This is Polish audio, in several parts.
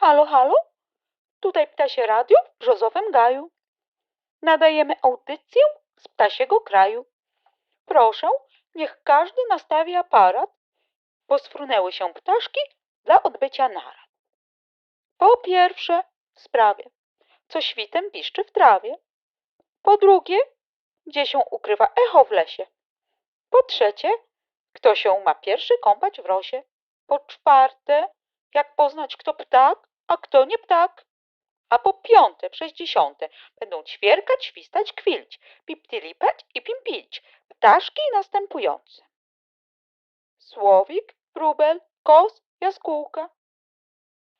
Halo, halo? Tutaj ptasie radio w brzozowym gaju. Nadajemy audycję z ptasiego kraju. Proszę, niech każdy nastawi aparat, bo sfrunęły się ptaszki dla odbycia narad. Po pierwsze, w sprawie, co świtem piszczy w trawie. Po drugie, gdzie się ukrywa echo w lesie. Po trzecie, kto się ma pierwszy kąpać w rosie. Po czwarte, jak poznać kto ptak, a kto nie ptak. A po piąte, przez dziesiąte, będą ćwierkać, świstać, kwilić, piptilipać i pimpilić. Ptaszki następujące. Słowik, wróbel, kos, jaskółka.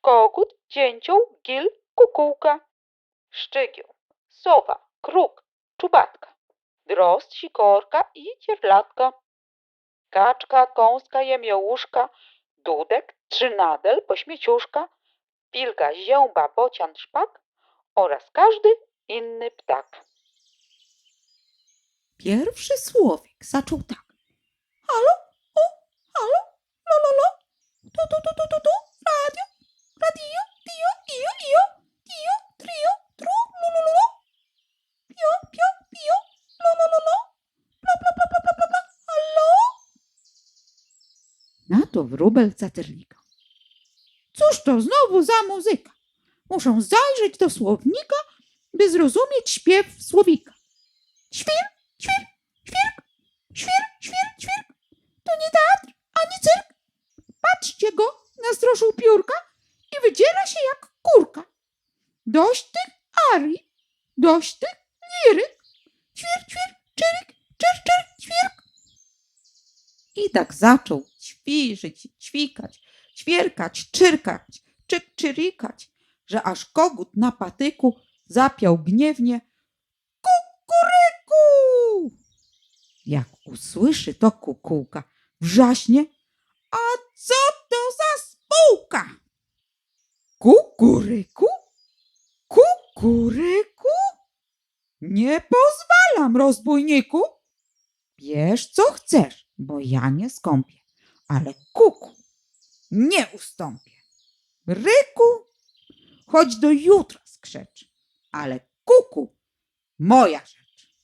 Kogut, dzięcioł, gil, kukułka. Szczygieł, sowa, kruk, czubatka. Drozd, sikorka i cierlatka. Kaczka, kąska, jemiołuszka, dudek, trzynadel, pośmieciuszka, wilga, zięba, bocian, szpak oraz każdy inny ptak. Pierwszy słowik zaczął tak. Halo? O, halo? Lo, lo, lo? Tu, tu, tu, tu, tu, tu? Radio? Radio? Dio, io, io? Dio, trio, tru, lu, lu, lu, lu? Pio, pio, pio? Lo, lo, lo, lo? Halo? Na to wróbel zatyrlikał. Cóż to znowu za muzyka? Muszę zajrzeć do słownika, by zrozumieć śpiew słowika. Świr, świr, świrk, świr, świr, świrk. To nie teatr, ani cyrk. Patrzcie go, nastroszył piórka i wydziera się jak kurka. Dość tych arii, dość tych liryk. Ćwir, ćwir, czyryk, czyr, czyr, ćwirk. I tak zaczął ćwiczyć, ćwikać, ćwierkać, czyrkać, czyk, czyrikać, że aż kogut na patyku zapiał gniewnie kukuryku. Jak usłyszy to kukułka, wrzaśnie, a co to za spółka? Kukuryku? Kukuryku? Nie pozwalam, rozbójniku. Bierz co chcesz, bo ja nie skąpię, ale kuku nie ustąpię. Ryku, choć do jutra skrzecz, ale kuku moja rzecz.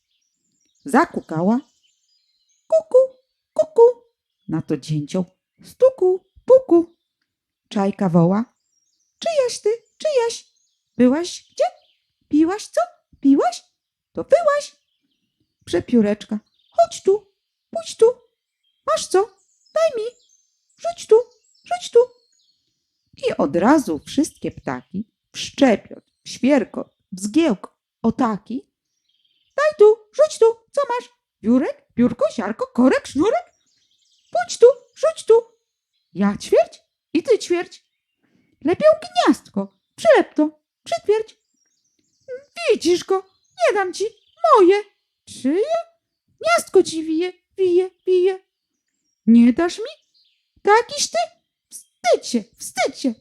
Zakukała. Kuku, kuku. Na to dzięcioł. Stuku, puku. Czajka woła. Czyjaś ty, czyjaś? Byłaś gdzie? Piłaś co? Piłaś? To byłaś. Przepióreczka. Chodź tu, pójdź tu. Masz co? Daj mi. Rzuć tu, rzuć tu. I od razu wszystkie ptaki, wszczepiot, świerkot, wzgiełk, otaki. Daj tu, rzuć tu, co masz? Piórek, piórko, siarko, korek, sznurek? Pójdź tu, rzuć tu. Ja ćwierć i ty ćwierć. Lepią gniazdko, przylep to, przytwierdź. Widzisz go, nie dam ci, moje. Czyje? Gniazdko ci wije, wije, wije. Nie dasz mi? Takiś ty? Wstydź się, wstydź się.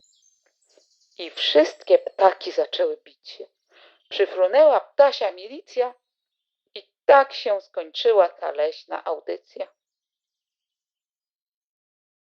I wszystkie ptaki zaczęły bić się. Przyfrunęła ptasia milicja i tak się skończyła ta leśna audycja.